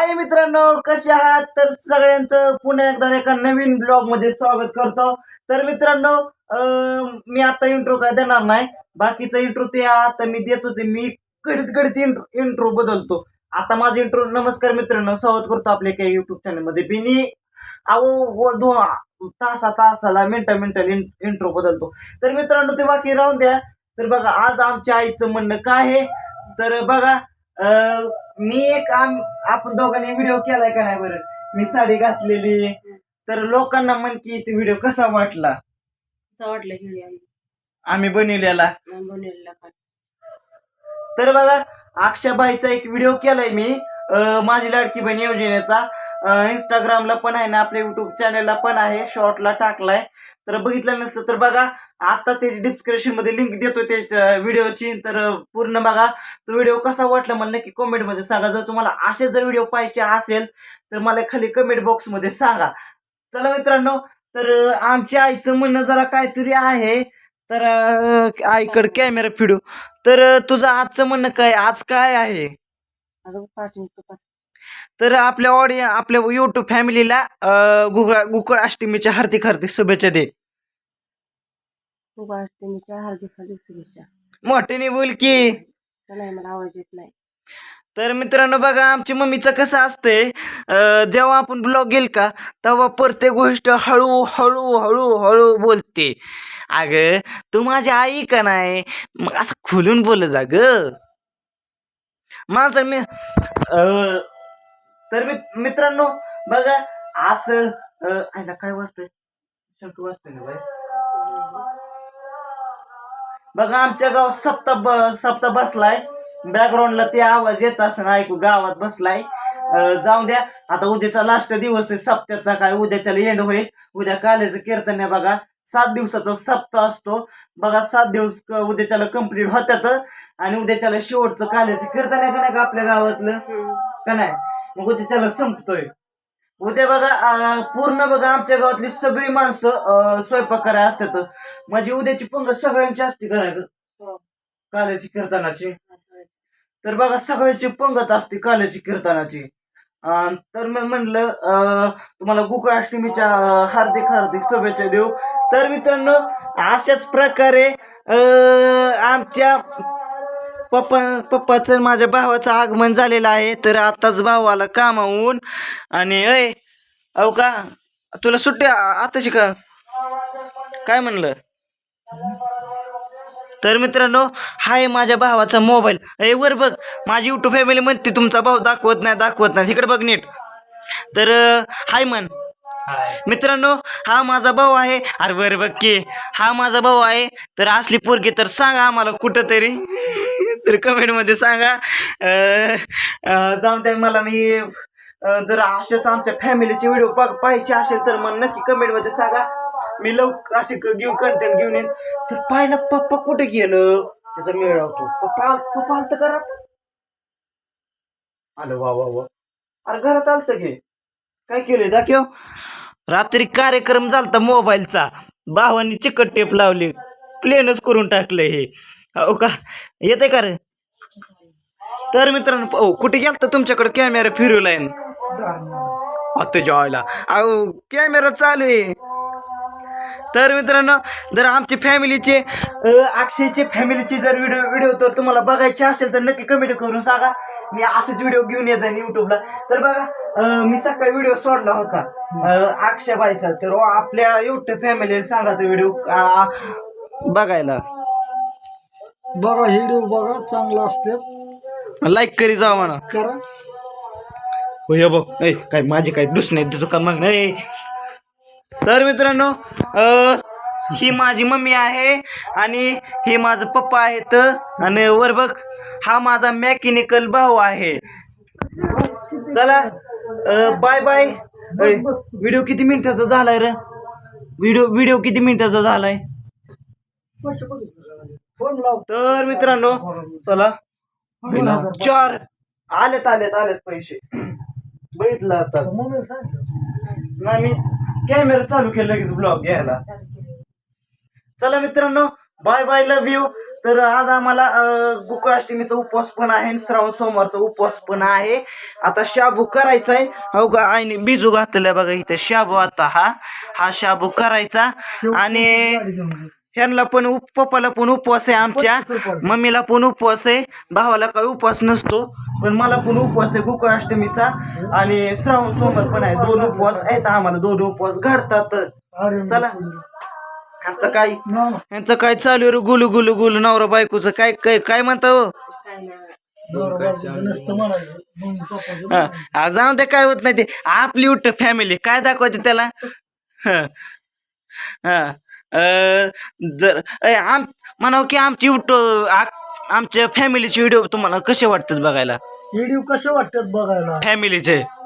हाय मित्रांनो कसे आहात? तर सगळ्यांचं पुन्हा एकदा एका नवीन ब्लॉगमध्ये स्वागत करतो. तर मित्रांनो मी आता इंट्रो काय देणार नाही. बाकीचं इंट्रो ते आता मी देतोच आहे. मी कडीत कडीत इंट्रो बदलतो. आता माझा इंट्रो नमस्कार मित्रांनो स्वागत करतो आपल्या काही युट्यूब चॅनलमध्ये बिनी अहो व दो तासा तासाला मिनटा मिनिटाला इंट्रो बदलतो. तर मित्रांनो ते बाकी राहून द्या. तर बघा आज आमच्या आईचं म्हणणं काय आहे? तर बघा मी एक आम आपण दोघांनी व्हिडिओ केलाय का नाही बरं? मी साडी घातलेली. तर लोकांना म्हण की ते व्हिडिओ कसा वाटला? असं वाटलं की आम्ही बनवलेला. बनवलेला का तर बघा अक्षाबाईचा एक व्हिडिओ केलाय मी. अं, माझी लाडकी बहीण योजनेचा. इंस्टाग्रामला पण आहे ना आपल्या युट्यूब चॅनलला पण आहे शॉर्टला टाकलाय. तर बघितलं नसतं तर बघा आता त्याची डिस्क्रिप्शनमध्ये लिंक देतो त्याच्या व्हिडिओची तर पूर्ण बघा. तो व्हिडिओ कसा वाटला मला नक्की कमेंटमध्ये सांगा. जर तुम्हाला असे जर व्हिडिओ पाहिजे असेल तर मला खाली कमेंट बॉक्समध्ये सांगा. चला मित्रांनो तर आमच्या आईचं म्हणणं जरा काहीतरी आहे. तर आईकडे कॅमेरा फिडू. तर तुझं आजचं म्हणणं काय? आज काय आहे? तपास तर आपल्या ऑडिय आपल्या युट्यूब फॅमिलीला गुगळ गुकळ अष्टमीच्या हार्दिक हार्दिक शुभेच्छा दे. खूप अष्टमीच्या हार्दिक हार्दिक शुभेच्छा. मोठ्याने बोल की. तर नाही मला आवाज येत नाही. तर मित्रांनो बघा आमची मम्मीचं कसं असतंय अं, जेव्हा आपण ब्लॉग घेईल का तेव्हा प्रत्येक गोष्ट हळू हळू हळू हळू बोलते. अगं तू माझी आई का नाही? मग असं खुलून बोल जा ग. माझं मी तर मी मित्रांनो बघा असं अं, आईला काय वाजतंय? शंख वाजतंय ना बाई? बघा आमच्या गावात सप्ताह ब सप्ताह बसलाय. बॅकग्राऊंडला ते आवाज येत असं ऐकू गावात बसलाय. अं, जाऊन द्या. आता उद्याचा लास्ट दिवस आहे सप्त्याचा काय? उद्याच्या एंड होईल. उद्या कालेचं कीर्तन आहे बघा. सात दिवसाचा सप्ताह असतो. बघा सात दिवस उद्याच्याला कंप्लीट होत्यात. आणि उद्याच्याला शेवटचं कालेचं कीर्तन आहे का नाही का आपल्या गावातलं? का नाही? मग उद्या त्याला संपतोय. उद्या बघा पूर्ण बघा आमच्या गावातली सगळी माणसं स्वयंपाक करायला असतात. माझी उद्याची पंगत सगळ्यांची असते करायचं हो. काल्याची कीर्तनाची. तर बघा सगळ्याची पंगत असते काल्याची कीर्तनाची. तर मी म्हणलं अं, तुम्हाला गोकुळाष्टमीच्या हार्दिक हार्दिक शुभेच्छा देऊ. तर मित्रांनो अशाच प्रकारे अं, आमच्या पप्पा पप्पाचं माझ्या भावाचं आगमन झालेलं आहे. तर आताच भावाला कामावून आणि अय अहो का तुला सुट्ट्या आताशी का? काय म्हणलं? तर मित्रांनो हाय माझ्या भावाचा मोबाईल. ए वर बघ माझी युट्यूब फॅमिली म्हणते तुमचा भाऊ दाखवत नाही दाखवत नाही. तिकडे बघ नीट. तर हाय म्हण. मित्रांनो हा माझा भाऊ आहे. अरे बरं बघ की हा माझा भाऊ आहे. तर असली पोरगी तर सांगा आम्हाला कुठं तरी तर कमेंटमध्ये सांगा. जाऊन त्या मला मी जर असेच आमच्या फॅमिलीचे व्हिडिओ पाहायचे असेल तर मग नक्की कमेंटमध्ये सांगा. मी लवकर असे घेऊन कंटेंट घेऊन येईन. तर पाहिला पप्पा कुठे गेलं? त्याचा मिळवतो. पप्पा पप्पा आलत घरात? आलं वा वा वा. अरे घरात आलत घे काय केलंय? दाखव. रात्री कार्यक्रम झालता मोबाईलचा. भावानी चिकट टेप लावली. प्लेनच करून टाकलं हे. हो का? येते का रे? तर मित्रांनो ओ कुठे तर तुमच्याकडे कॅमेरा फिरवलाय आता जॉयला अहो कॅमेरा चालू आहे. तर मित्रांनो जर आमची फॅमिलीचे अक्षयचे फॅमिलीचे जर व्हिडिओ व्हिडिओ तर तुम्हाला बघायचे असेल तर नक्की कमेंट करून सांगा. मी असेच व्हिडिओ घेऊन येत जाईन युट्यूबला तर बघा मी सकाळी व्हिडिओ सोडला होता. अक्षय बाईचा तर आपल्या युट्यूब फॅमिलीला सांगा तो व्हिडिओ बघायला. बघा व्हिडिओ बघा चांगला असते लाईक करी जावा म्हणा. करा. हो हे बघ. ए काय माझी काय दुस नाही देतो का मग नाही तर मित्रांनो ही माझी मम्मी आहे आणि हे माझं पप्पा आहेत. आणि वर बघ हा माझा मेकॅनिकल भाऊ आहे. चला बाय बाय व्हिडिओ किती मिनिटाचा झालाय रे? व्हिडिओ व्हिडिओ किती मिनिटाचा झालाय? फोन लाव. तर मित्रांनो चला. चार. आलेत आलेत आलेत पैसे. बघितलं आता. मोबाईल मी कॅमेरा चालू केला लगेच ब्लॉग घ्यायला. चला मित्रांनो बाय बाय लव्ह यू तर आज आम्हाला गोकुळाष्टमीचा उपवास पण आहे श्रावण सोमवारचा उपवास पण आहे. आता शाबू करायचा आहे हो का? आईने बिजू घातलेला बघा इथे. शाबू आता हा. हा शाबू करायचा. आणि ह्यांना पण उप पप्पाला पण उपवास आहे आमच्या. मम्मीला पण उपवास आहे. भावाला काही उपवास नसतो. पण मला पण उपवास आहे गोकुळाष्टमीचा. आणि श्रावण सोमवार पण आहे. दोन उपवास आहेत. आम्हाला दोन उपवास घडतात. चला. ह्यांचं काय. ह्यांचं काय चालू आहे रे? गुलू गुलू गुलू. नवरा बायकोचं काय काय काय म्हणता हा, हा, जाऊ दे काय होत नाही ते. आपली उठ फॅमिली काय दाखवायचे त्याला? हा. हा. अं, जर आम म्हणावं की आमची उठ आमच्या फॅमिलीचे व्हिडिओ तुम्हाला कसे वाटतात बघायला? व्हिडिओ कसे वाटतात बघायला? फॅमिलीचे